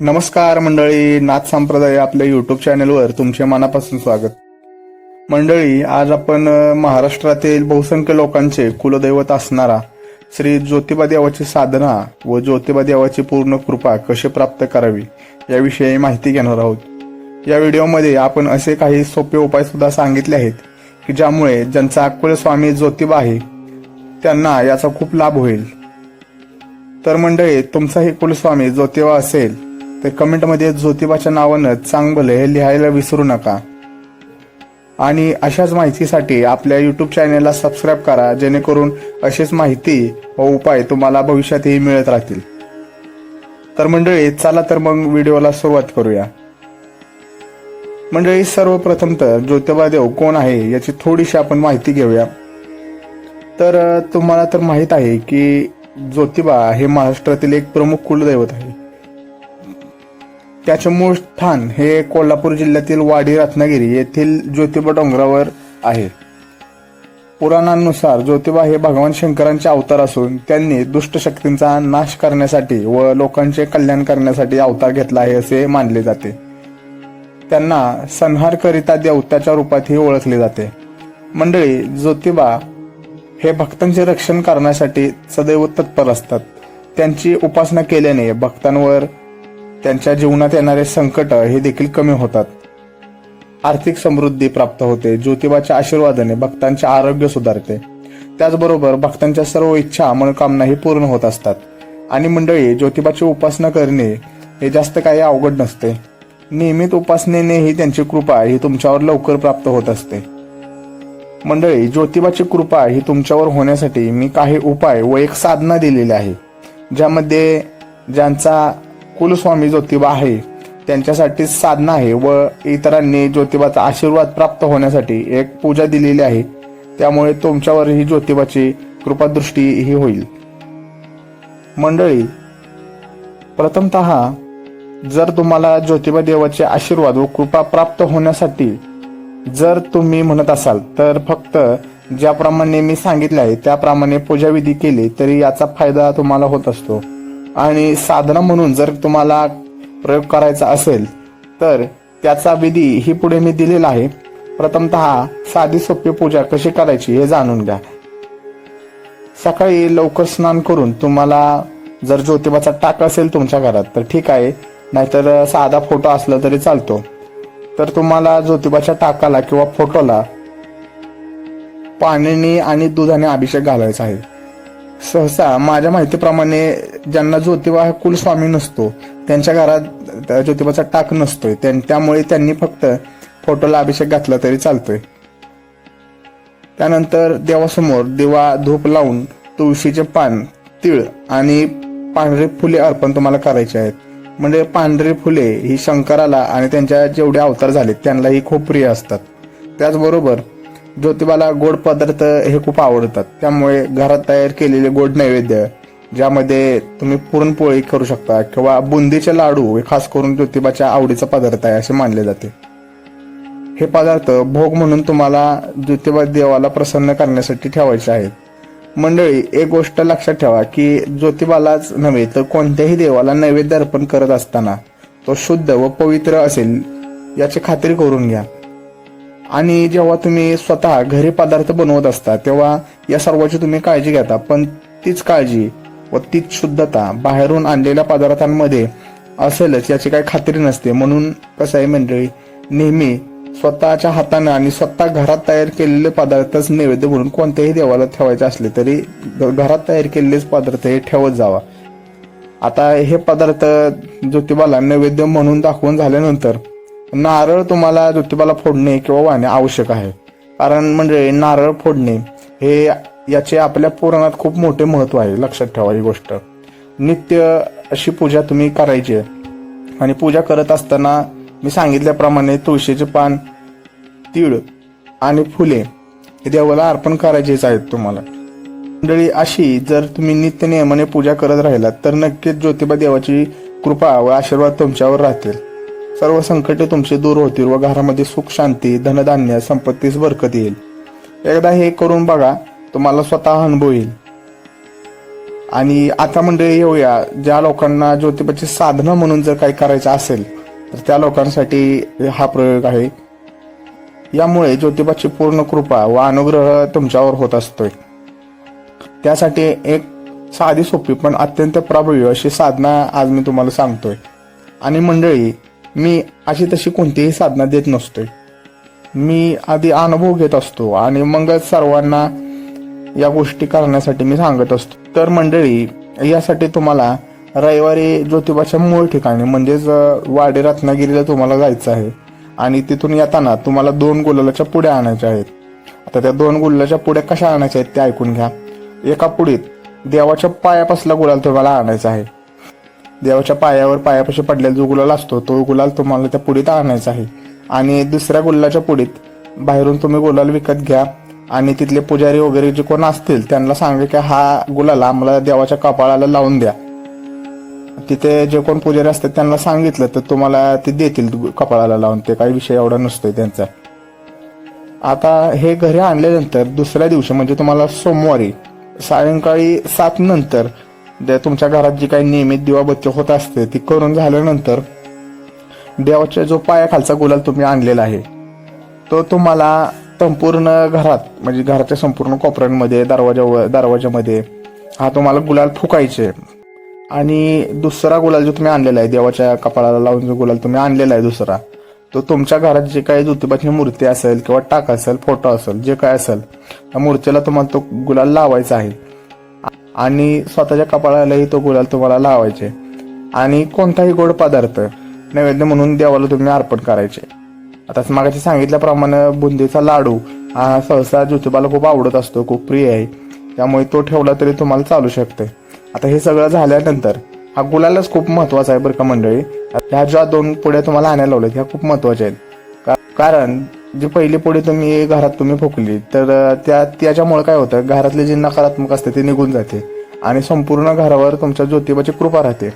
नमस्कार मंडळी नाथ संप्रदाय आपल्या युट्यूब चॅनलवर तुमचे मनापासून स्वागत. मंडळी आज आपण महाराष्ट्रातील बहुसंख्य लोकांचे कुलदैवत असणारा श्री ज्योतिबा देवाची साधना व ज्योतिबा देवाची पूर्ण कृपा कशी प्राप्त करावी याविषयी माहिती घेणार आहोत. या व्हिडिओमध्ये आपण असे काही सोपे उपाय सुद्धा सांगितले आहेत की ज्यामुळे ज्यांचा कुलस्वामी ज्योतिबा आहे त्यांना याचा खूप लाभ होईल. तर मंडळी तुमचाही कुलस्वामी ज्योतिबा असेल तर कमेंटमध्ये ज्योतिबाच्या नावानं चांगलं हे लिहायला विसरू नका. आणि अशाच माहितीसाठी आपल्या यूट्यूब चॅनेलला सबस्क्राईब करा जेणेकरून अशीच माहिती व उपाय तुम्हाला भविष्यातही मिळत राहतील. तर मंडळी चला तर मग व्हिडिओला सुरुवात करूया. मंडळी सर्वप्रथम तर ज्योतिबा देव कोण आहे याची थोडीशी आपण माहिती घेऊया. तर तुम्हाला तर माहीत आहे की ज्योतिबा हे महाराष्ट्रातील एक प्रमुख कुलदैवत आहे त्याचे मूळ स्थान हे कोल्हापूर जिल्ह्यातील वाडी रत्नागिरी येथील ज्योतिबा डोंगरावर आहे. पुराणांनुसार ज्योतिबा हे भगवान शंकरांचे अवतार असून त्यांनी दुष्ट शक्तींचा नाश करण्यासाठी व लोकांचे कल्याण करण्यासाठी अवतार घेतला आहे असे मानले जाते. त्यांना संहारकरिता देवताच्या रूपातही ओळखले जाते. मंडळी ज्योतिबा हे भक्तांचे रक्षण करण्यासाठी सदैव तत्पर असतात. त्यांची उपासना केल्याने भक्तांवर त्यांच्या जीवनात येणारे संकट हे देखील कमी होतात. आर्थिक समृद्धी प्राप्त होते ज्योतिबाच्या आशीर्वादाने भक्तांचे आरोग्य सुधारते. त्याचबरोबर भक्तांच्या सर्व इच्छा मनोकामनाही पूर्ण होत असतात. आणि मंडळी ज्योतिबाची उपासना करणे हे जास्त काही अवघड नसते. नियमित उपासनेनेही त्यांची कृपा ही तुमच्यावर लवकर प्राप्त होत असते. मंडळी ज्योतिबाची कृपा ही तुमच्यावर होण्यासाठी मी काही उपाय व एक साधना दिलेली आहे ज्यामध्ये ज्यांचा कुलस्वामी ज्योतिबा आहे. त्यांच्यासाठी साधना आहे व इतरांनी ज्योतिबाचा आशीर्वाद प्राप्त होण्यासाठी एक पूजा दिलेली आहे. त्यामुळे तुमच्यावर ही ज्योतिबाची कृपादृष्टी ही होईल. मंडळी प्रथमत जर तुम्हाला ज्योतिबा देवाचे आशीर्वाद व कृपा प्राप्त होण्यासाठी जर तुम्ही म्हणत असाल तर फक्त ज्याप्रमाणे मी सांगितले आहे त्याप्रमाणे पूजाविधी केली तरी याचा फायदा तुम्हाला होत असतो. आणि साधना म्हणून जर तुम्हाला प्रयोग करायचा असेल तर त्याचा विधी ही पुढे मी दिलेला आहे. प्रथमतः साधी सोपी पूजा कशी करायची हे जाणून घ्या. सकाळी लवकर स्नान करून तुम्हाला जर ज्योतिबाचा टाक असेल तुमच्या घरात तर ठीक आहे. नाहीतर साधा फोटो असला तरी चालतो. तर तुम्हाला ज्योतिबाच्या टाकाला किंवा फोटोला पाण्याने आणि दुधाने अभिषेक घालायचा आहे. सहसा माझ्या माहितीप्रमाणे ज्यांना ज्योतिबा हा कुलस्वामी नसतो त्यांच्या घरात त्या ज्योतिबाचा टाक नसतोय. त्यां- त्यामुळे त्यांनी फक्त फोटोला अभिषेक घातला तरी चालतोय. त्यानंतर देवासमोर दिवा धूप लावून तुळशीचे पान तीळ आणि पांढरे फुले अर्पण तुम्हाला करायचे आहेत. म्हणजे पांढरी फुले ही शंकराला आणि त्यांच्या जेवढे अवतार झाले त्यांनाही खूप प्रिय असतात. त्याचबरोबर ज्योतिबाला गोड पदार्थ हे खूप आवडतात. त्यामुळे घरात तयार केलेले गोड नैवेद्य ज्यामध्ये तुम्ही पुरणपोळी करू शकता किंवा बुंदीचे लाडू हे खास करून ज्योतिबाच्या आवडीचा पदार्थ आहे असे मानले जाते. हे पदार्थ भोग म्हणून तुम्हाला ज्योतिबा देवाला प्रसन्न करण्यासाठी ठेवायचे आहेत. मंडळी एक गोष्ट लक्षात ठेवा की ज्योतिबालाच नव्हे तर कोणत्याही देवाला नैवेद्य अर्पण करत असताना तो शुद्ध व पवित्र असेल याची खात्री करून घ्या. आणि जेव्हा तुम्ही स्वतः घरी पदार्थ बनवत असता तेव्हा या सर्वाची तुम्ही काळजी घेता. पण तीच काळजी व तीच शुद्धता बाहेरून आणलेल्या पदार्थांमध्ये असेलच याची काही खात्री नसते. म्हणून कसं आहे मंडळी नेहमी स्वतःच्या हाताने आणि स्वतः घरात तयार केलेले पदार्थच नैवेद्य म्हणून कोणत्याही देवाला ठेवायचे असले तरी घरात तयार केलेलेच पदार्थ हे ठेवत जावा. आता हे पदार्थ ज्योतिबाला नैवेद्य म्हणून दाखवून झाल्यानंतर नारळ तुम्हाला ज्योतिबाला फोडणे किंवा वाहणे आवश्यक आहे. कारण म्हणजे नारळ फोडणे हे याचे आपल्या पुराणात खूप मोठे महत्त्व आहे लक्षात ठेवा ही गोष्ट. नित्य अशी पूजा तुम्ही करायची आहे. आणि पूजा करत असताना मी सांगितल्याप्रमाणे तुळशीचे पान तीळ आणि फुले हे देवाला अर्पण करायचेच आहेत तुम्हाला. मंडळी अशी जर तुम्ही नित्य नियमाने पूजा करत राहिलात तर नक्कीच ज्योतिबा देवाची कृपा व आशीर्वाद तुमच्यावर राहतील. सर्व संकटे तुमचे दूर होतील व घरामध्ये सुख शांती धनधान्य संपत्तीस बरकत येईल. एकदा हे करून बघा तुम्हाला स्वतः अनुभव येईल. आणि आता मंडळी येऊया ज्या लोकांना ज्योतिबाची साधना म्हणून जर काही करायचं असेल तर त्या लोकांसाठी हा प्रयोग आहे. यामुळे ज्योतिबाची पूर्ण कृपा व अनुग्रह तुमच्यावर होत असतोय. त्यासाठी एक साधी सोपी पण अत्यंत प्रभावी अशी साधना आज मी तुम्हाला सांगतोय. आणि मंडळी मी अशी तशी कोणतीही साधना देत नसतोय. मी आधी अनुभव घेत असतो आणि मग सर्वांना या गोष्टी करण्यासाठी मी सांगत असतो. तर मंडळी यासाठी तुम्हाला रविवारी ज्योतिबाच्या मूळ ठिकाणी म्हणजेच वाडे वाडी रत्नागिरीला तुम्हाला जायचं आहे. आणि तिथून येताना तुम्हाला दोन गुलालाच्या पुड्या आणायच्या आहेत. आता त्या दोन गुलालाच्या पुड्या कशा आणायच्या आहेत ते ऐकून घ्या. एका पुडीत देवाच्या पायापासला गुलाल तुम्हाला आणायचा आहे. देवाच्या पायावर पायापाशी पडलेला जो गुलाल असतो तो गुलाल तुम्हाला त्या पुडीत आणायचा आहे. आणि दुसऱ्या गुलालाच्या पुडीत बाहेरून तुम्ही गुलाल विकत घ्या. आणि तिथले पुजारी वगैरे जे कोण असतील त्यांना सांगा की हा गुलाल आम्हाला देवाच्या कपाळाला लावून द्या. तिथे जे कोण पुजारी असतात त्यांना सांगितलं तर तुम्हाला ते देतील कपाळाला लावून. ते काही विषय एवढा नसतोय त्यांचा. आता हे घरी आणल्यानंतर दुसऱ्या दिवशी म्हणजे तुम्हाला सोमवारी सायंकाळी सात नंतर तुमच्या घरात जी काही नियमित दिवाबत्ती होत असते ती करून झाल्यानंतर देवाच्या जो पायाखालचा गुलाल तुम्ही आणलेला आहे तो तुम्हाला संपूर्ण घरात म्हणजे घराच्या संपूर्ण कोपऱ्यांमध्ये दरवाजा दरवाजामध्ये हा तुम्हाला गुलाल फुकायचे. आणि दुसरा गुलाल जो तुम्ही आणलेला आहे देवाच्या कपाळाला लावून जो गुलाल तुम्ही आणलेला आहे दुसरा तो तुमच्या घरात जे काही ज्योतिबाची मूर्ती असेल किंवा टाक असेल फोटो असेल जे काय असेल त्या मूर्तीला तुम्हाला तो गुलाल लावायचा आहे. आणि स्वतःच्या कपाळालाही तो गुलाल तुम्हाला लावायचे. आणि कोणताही गोड पदार्थ नैवेद्य म्हणून देवाला तुम्ही अर्पण करायचे. आता मागाशी सांगितल्याप्रमाणे बुंदीचा लाडू हा सहसा ज्योतिबाला खूप आवडत असतो खूप प्रिय आहे. त्यामुळे तो ठेवला तरी तुम्हाला चालू शकते. आता हे सगळं झाल्यानंतर हा गुलालच खूप महत्त्वाचा आहे बरं का मंडळी. ह्या ज्या दोन पुढ्या तुम्हाला आणायला लावल्यात ह्या खूप महत्त्वाच्या आहेत. का- कारण जी पहिली पुढे तुम्ही घरात तुम्ही फुकली तर त्या त्याच्यामुळे काय होतं? घरातले जे नकारात्मक असते ते निघून जाते. आणि संपूर्ण घरावर तुमच्या ज्योतिबाची कृपा राहते.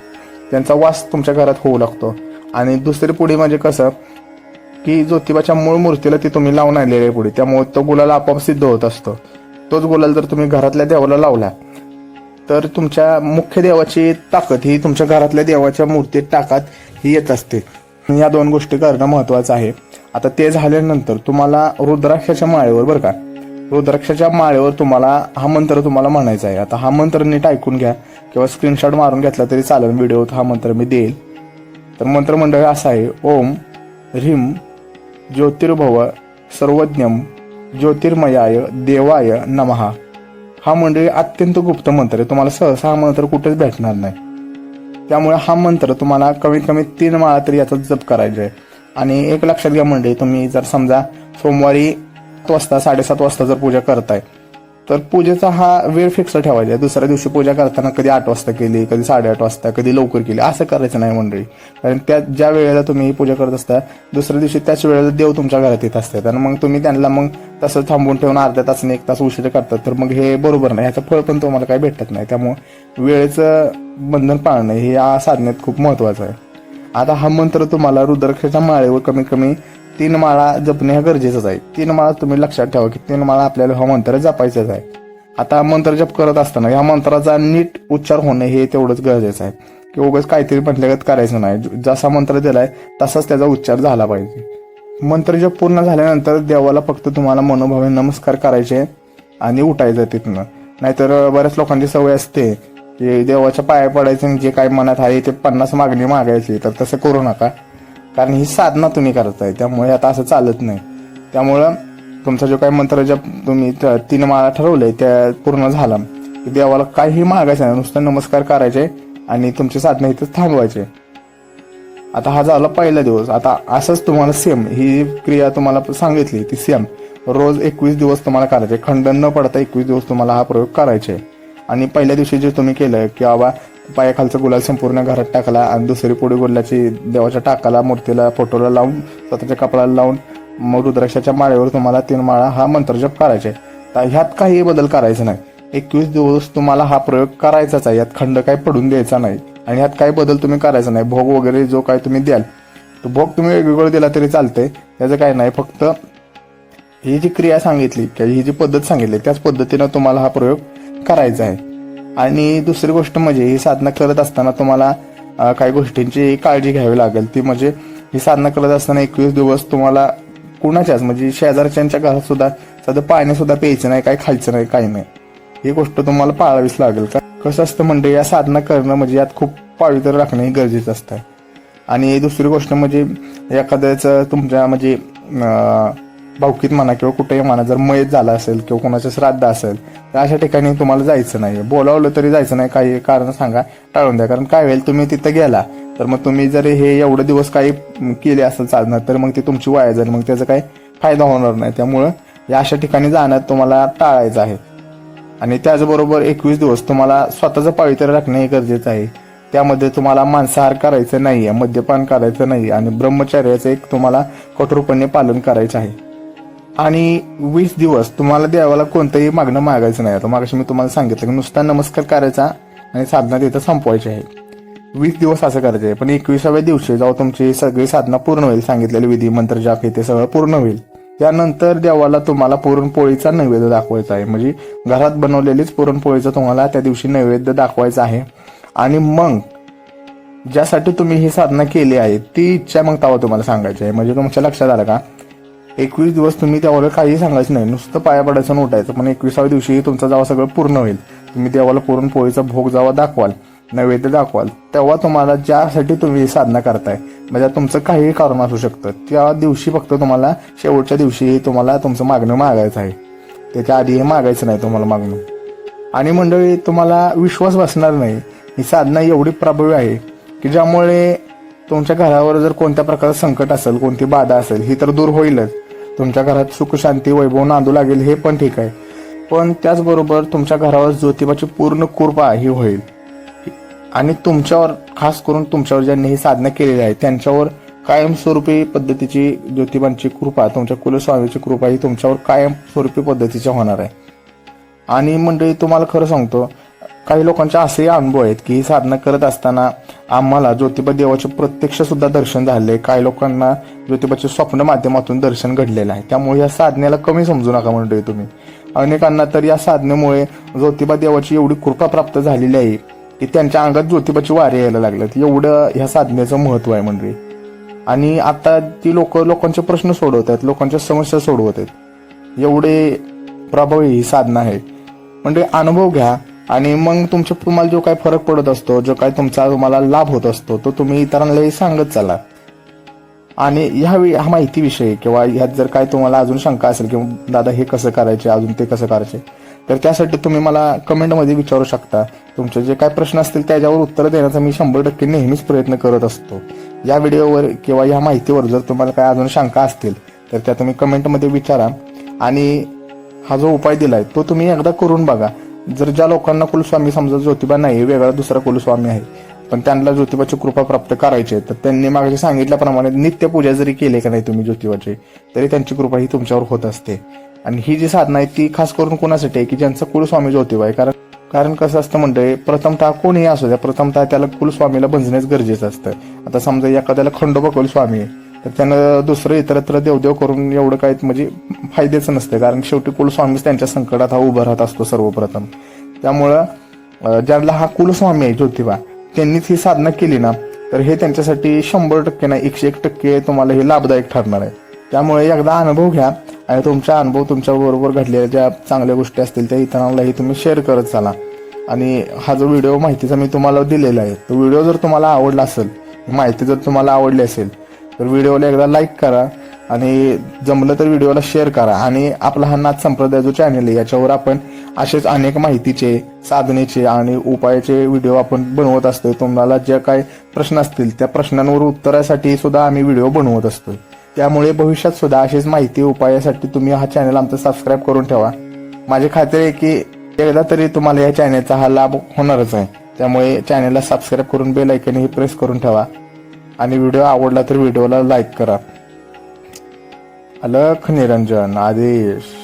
त्यांचा वास तुमच्या घरात होऊ लागतो. आणि दुसरी पुढे म्हणजे कसं? की ज्योतिबाच्या मूळ मूर्तीला ती तुम्ही लावून आणलेली आहे पुढे. त्यामुळे तो गुलाल आपोआप सिद्ध होत असतो. तोच गुलाल जर तुम्ही घरातल्या देवाला लावला तर तुमच्या मुख्य देवाची ताकद ही तुमच्या घरातल्या देवाच्या मूर्तीत टाकात ही येत असते. या दोन गोष्टी करणं महत्वाचं आहे. आता ते झाल्यानंतर तुम्हाला रुद्राक्षाच्या माळेवर बरं का. रुद्राक्षाच्या माळेवर तुम्हाला हा मंत्र तुम्हाला म्हणायचा आहे. आता हा मंत्र नीट ऐकून घ्या किंवा स्क्रीनशॉट मारून घेतला तरी चालेल. व्हिडिओत हा मंत्र मी देईल. तर मंत्रमंडळ असा आहे. ओम ह्रीम ज्योतिर्भव सर्वज्ञम ज्योतिर्मयाय देवाय नमहा हा मंडळी अत्यंत गुप्त मंत्र आहे. तुम्हाला सहसा हा मंत्र कुठेच भेटणार नाही. त्यामुळे हा मंत्र तुम्हाला कमीत कमी तीन माळा तरी याचा जप करायचा आहे. आणि एक लक्षात घ्या मंडळी तुम्ही जर समजा सोमवारी सात वाजता साडेसात वाजता जर पूजा करताय तर पूजेचा हा वेळ फिक्स ठेवायचा आहे. दुसऱ्या दिवशी पूजा करताना कधी आठ वाजता केली कधी साडेआठ वाजता कधी लवकर केली असं करायचं नाही मंडळी. कारण त्या ज्या वेळेला तुम्ही पूजा करत असता दुसऱ्या दिवशी त्याच वेळेला देव तुमच्या घरात येत असतात. आणि मग तुम्ही त्यांना मग तसं थांबून ठेवून अर्ध्या तासाने एक तास उशीर करतात तर मग हे बरोबर नाही. ह्याचं फळ पण तुम्हाला काही भेटत नाही. त्यामुळे वेळेचं बंधन पाळणं हे या साधनेत खूप महत्वाचं आहे. आता हा मंत्र तुम्हाला रुद्राक्षाच्या माळेवर कमी कमी तीन माळा जपणे हे गरजेचंच आहे. तीन माळा तुम्ही लक्षात ठेवा की तीन माळा आपल्याला हा मंत्र जपायचाच आहे. आता मंत्र जप करत असताना या मंत्राचा नीट उच्चार होणे हे तेवढंच गरजेचं आहे. की उगाच काहीतरी म्हटल्यागत करायचं नाही. जसा मंत्र दिलाय तसाच त्याचा उच्चार झाला पाहिजे. मंत्र जप पूर्ण झाल्यानंतर देवाला फक्त तुम्हाला मनोभावे नमस्कार करायचे आणि उठायचं तिथनं. नाहीतर बऱ्याच लोकांची सवय असते. की देवाच्या पाया पडायचं आणि जे काय मनात आहे ते पन्नास मागणी मागायची तर तसं करू नका. कारण ही साधना तुम्ही करताय त्यामुळे आता असं चालत नाही. त्यामुळं तुमचा जो काही मंत्र ज्या तुम्ही तीन माळा ठरवलंय त्या पूर्ण झाला. की देवाला काहीही मागायचं नाही नुसतं नमस्कार करायचे आणि तुमची साधना इथं थांबवायचे. आता हा झाला पहिला दिवस. आता असंच तुम्हाला सेम ही क्रिया तुम्हाला सांगितली ती सेम रोज एकवीस दिवस तुम्हाला करायचे. खंडन न पडता एकवीस दिवस तुम्हाला हा प्रयोग करायचे. आणि पहिल्या दिवशी जे तुम्ही केलं की बाबा पायाखालचा गुलाल संपूर्ण घरात टाकला आणि दुसरी पुढे गुलाची देवाच्या टाकाला मूर्तीला फोटोला लावून स्वतःच्या कपड्याला लावून मग रुद्राक्षाच्या माळेवर तुम्हाला तीन माळा हा मंत्रजप करायचे. तर ह्यात काही बदल करायचा नाही. एकवीस दिवस तुम्हाला हा प्रयोग करायचाच आहे. यात खंड काही पडून द्यायचा नाही. आणि यात काही बदल तुम्ही करायचा नाही. भोग वगैरे जो काय तुम्ही द्याल तो भोग तुम्ही वेगवेगळं दिला तरी चालते त्याचं काही नाही. फक्त ही जी क्रिया सांगितली किंवा ही जी पद्धत सांगितली त्याच पद्धतीनं तुम्हाला हा प्रयोग करायचं आहे. आणि दुसरी गोष्ट म्हणजे ही साधना करत असताना तुम्हाला काही गोष्टींची काळजी घ्यावी लागेल. ती म्हणजे ही साधना करत असताना एकवीस दिवस तुम्हाला कुणाच्याच म्हणजे शेजारच्यांच्या घरात सुद्धा साधं पाणी सुद्धा प्यायचं नाही काही खायचं नाही काही नाही. ही गोष्ट तुम्हाला पाळावीच लागेल. का कसं असतं म्हणजे या साधना करणं म्हणजे यात खूप पावित्र राखणं हे गरजेचं असतं. आणि दुसरी गोष्ट म्हणजे एखाद्याचं तुमच्या म्हणजे भावकीत म्हणा किंवा कुठेही म्हणा जर मयत झाला असेल किंवा कोणाचं श्राद्ध असेल तर अशा ठिकाणी तुम्हाला जायचं नाही बोलावलं तरी जायचं नाही. काही कारण सांगा टाळून द्या. कारण काय होईल तुम्ही तिथं गेला तर मग तुम्ही जर हे एवढे दिवस काही केले असेल साधना तर मग ती तुमची वाया जाईल. मग त्याचा काही फायदा होणार नाही. त्यामुळं या अशा ठिकाणी जाणं तुम्हाला टाळायचं आहे. आणि त्याचबरोबर एकवीस दिवस तुम्हाला स्वतःचं पावित्र्य राखणे हे गरजेचं आहे. त्यामध्ये तुम्हाला मांसाहार करायचं नाहीये मद्यपान करायचं नाही आणि ब्रह्मचर्याचं एक तुम्हाला कठोरपणे पालन करायचं आहे. आणि वीस दिवस तुम्हाला देवाला कोणतंही मागणं मागायचं नाही. आता मागाशी मी तुम्हाला सांगितलं की नुसता नमस्कार करायचा आणि साधना तिथं संपवायची आहे. वीस दिवस असं करायचं आहे. पण एकविसाव्या दिवशी जेव्हा तुमची सगळी साधना पूर्ण होईल. सांगितलेली विधी मंत्र जाप हे ते सगळं पूर्ण होईल. त्यानंतर देवाला तुम्हाला पुरणपोळीचा नैवेद्य दाखवायचा आहे. म्हणजे घरात बनवलेलीच पुरणपोळीचा तुम्हाला त्या दिवशी नैवेद्य दाखवायचा आहे. आणि मग ज्यासाठी तुम्ही ही साधना केली आहे ती इच्छा मग तेव्हा तुम्हाला सांगायची आहे. म्हणजे तुमच्या लक्षात आलं का? एकवीस दिवस तुम्ही देवाला काही सांगायचं नाही. नुसतं पाया पडायचं उठायचं. पण एकविसाव्या दिवशी तुमचं जावा सगळं पूर्ण होईल. तुम्ही देवाला पुरणपोळीचा भोग जेव्हा दाखवाल. नैवेद्य दाखवाल. तेव्हा तुम्हाला ज्यासाठी तुम्ही ही साधना करताय म्हणजे तुमचं काहीही कारण असू शकतं. त्या दिवशी फक्त तुम्हाला शेवटच्या दिवशी तुम्हाला तुमचं मागणं मागायचं आहे. त्याच्या आधी हे मागायचं नाही तुम्हाला मागणं. आणि मंडळी तुम्हाला विश्वास बसणार नाही. ही साधना एवढी प्रभावी आहे की ज्यामुळे तुमच्या घरावर जर कोणत्या प्रकारचं संकट असेल कोणती बाधा असेल ही तर दूर होईलच. तुमच्या घरात सुख शांती वैभव नांदू लागेल हे पण ठीक आहे. पण त्याचबरोबर तुमच्या घरावर ज्योतिबाची पूर्ण कृपा ही होईल. आणि तुमच्यावर खास करून तुमच्यावर ज्यांनी ही साधना केलेली आहे त्यांच्यावर कायमस्वरूपी पद्धतीची ज्योतिबांची कृपा तुमच्या कुलस्वामीची कृपा ही तुमच्यावर कायमस्वरूपी पद्धतीची होणार आहे. आणि मंडळी तुम्हाला खरं सांगतो काही लोकांचे असेही अनुभव आहेत की ही साधना करत असताना आम्हाला ज्योतिबा देवाचे प्रत्यक्ष सुद्धा दर्शन झाले. काही लोकांना ज्योतिबाचे स्वप्न माध्यमातून दर्शन घडलेलं आहे. त्यामुळे या साधनेला कमी समजू नका म्हणतोय तुम्ही. अनेकांना तर या साधनेमुळे ज्योतिबा देवाची एवढी कृपा प्राप्त झालेली आहे की त्यांच्या अंगात ज्योतिबाची वारे यायला लागल्यात. एवढं ह्या साधनेचं महत्त्व आहे म्हणजे आणि आता ती लोक लोकांचे प्रश्न सोडवत आहेत लोकांच्या समस्या सोडवत आहेत एवढे प्रभावी ही साधना आहे. म्हणजे अनुभव घ्या. आणि मग तुमच्या तुम्हाला जो काही फरक पडत असतो जो काही तुमचा तुम्हाला लाभ होत असतो तो तुम्ही इतरांनाही सांगत चला. आणि ह्या हा माहितीविषयी किंवा ह्यात जर काय तुम्हाला अजून शंका असेल किंवा दादा हे कसं करायचे अजून ते कसं करायचे तर त्यासाठी तुम्ही मला कमेंटमध्ये विचारू शकता. तुमचे जे काय प्रश्न असतील त्याच्यावर उत्तर देण्याचा मी शंभर टक्के नेहमीच प्रयत्न करत असतो. या व्हिडिओवर किंवा या माहितीवर जर तुम्हाला काय अजून शंका असतील तर त्या तुम्ही कमेंटमध्ये विचारा. आणि हा जो उपाय दिलाय तो तुम्ही एकदा करून बघा. जर ज्या लोकांना कुलस्वामी समजा ज्योतिबा नाही वेगळा दुसरा कुलस्वामी आहे पण त्यांना ज्योतिबाची कृपा प्राप्त करायची आहे तर त्यांनी मागे सांगितल्याप्रमाणे नित्यपूजा जरी केली का नाही तुम्ही ज्योतिबाची तरी त्यांची कृपा ही तुमच्यावर होत असते. आणि ही जी साधना आहे ती खास करून कोणासाठी आहे की ज्यांचा कुलस्वामी ज्योतिबा आहे कारण कारण कसं असतं म्हणते प्रथमतः कोणीही असू द्या प्रथमतः त्याला कुलस्वामीला बंजणेच गरजेचं असतं. आता समजा एखाद्याला खंडोबा कुलस्वामी आहे तर त्यानं दुसरं इतरत्र देवदेव करून एवढं काही म्हणजे फायद्याचं नसतं कारण शेवटी कुलस्वामीच त्यांच्या संकटात हा उभा राहत असतो सर्वप्रथम. त्यामुळं ज्यांना हा कुलस्वामी आहे ज्योतिबा त्यांनीच ही साधना केली ना तर हे त्यांच्यासाठी शंभर टक्के नाही एकशे एक टक्के तुम्हाला हे लाभदायक ठरणार आहे. त्यामुळे एकदा अनुभव घ्या आणि तुमचा अनुभव तुमच्या बरोबर घडलेल्या ज्या चांगल्या गोष्टी असतील त्या इतरांनाही तुम्ही शेअर करत चाला. आणि हा जो व्हिडिओ माहितीचा मी तुम्हाला दिलेला आहे तो व्हिडिओ जर तुम्हाला आवडला असेल माहिती जर तुम्हाला आवडली असेल तर व्हिडिओला एकदा लाईक करा आणि जमलं तर व्हिडिओला शेअर करा. आणि आपला हा नाथ संप्रदाय जो चॅनल आहे याच्यावर आपण असेच अनेक माहितीचे साधनेचे आणि उपायाचे व्हिडिओ आपण बनवत असतो तुम्हाला ज्या काही प्रश्न असतील त्या प्रश्नांवर उत्तरासाठी सुद्धा आम्ही व्हिडिओ बनवत असतो त्यामुळे भविष्यात सुद्धा अशीच माहिती उपायासाठी तुम्ही हा चॅनल आमचा सबस्क्राईब करून ठेवा. माझी खात्री आहे की एकदा तरी तुम्हाला या चॅनलचा हा लाभ होणारच आहे. त्यामुळे चॅनलला सबस्क्राईब करून बेल हे प्रेस करून ठेवा. आणि व्हिडिओ आवडला तर व्हिडिओला लाईक करा. अलख निरंजन आदेश.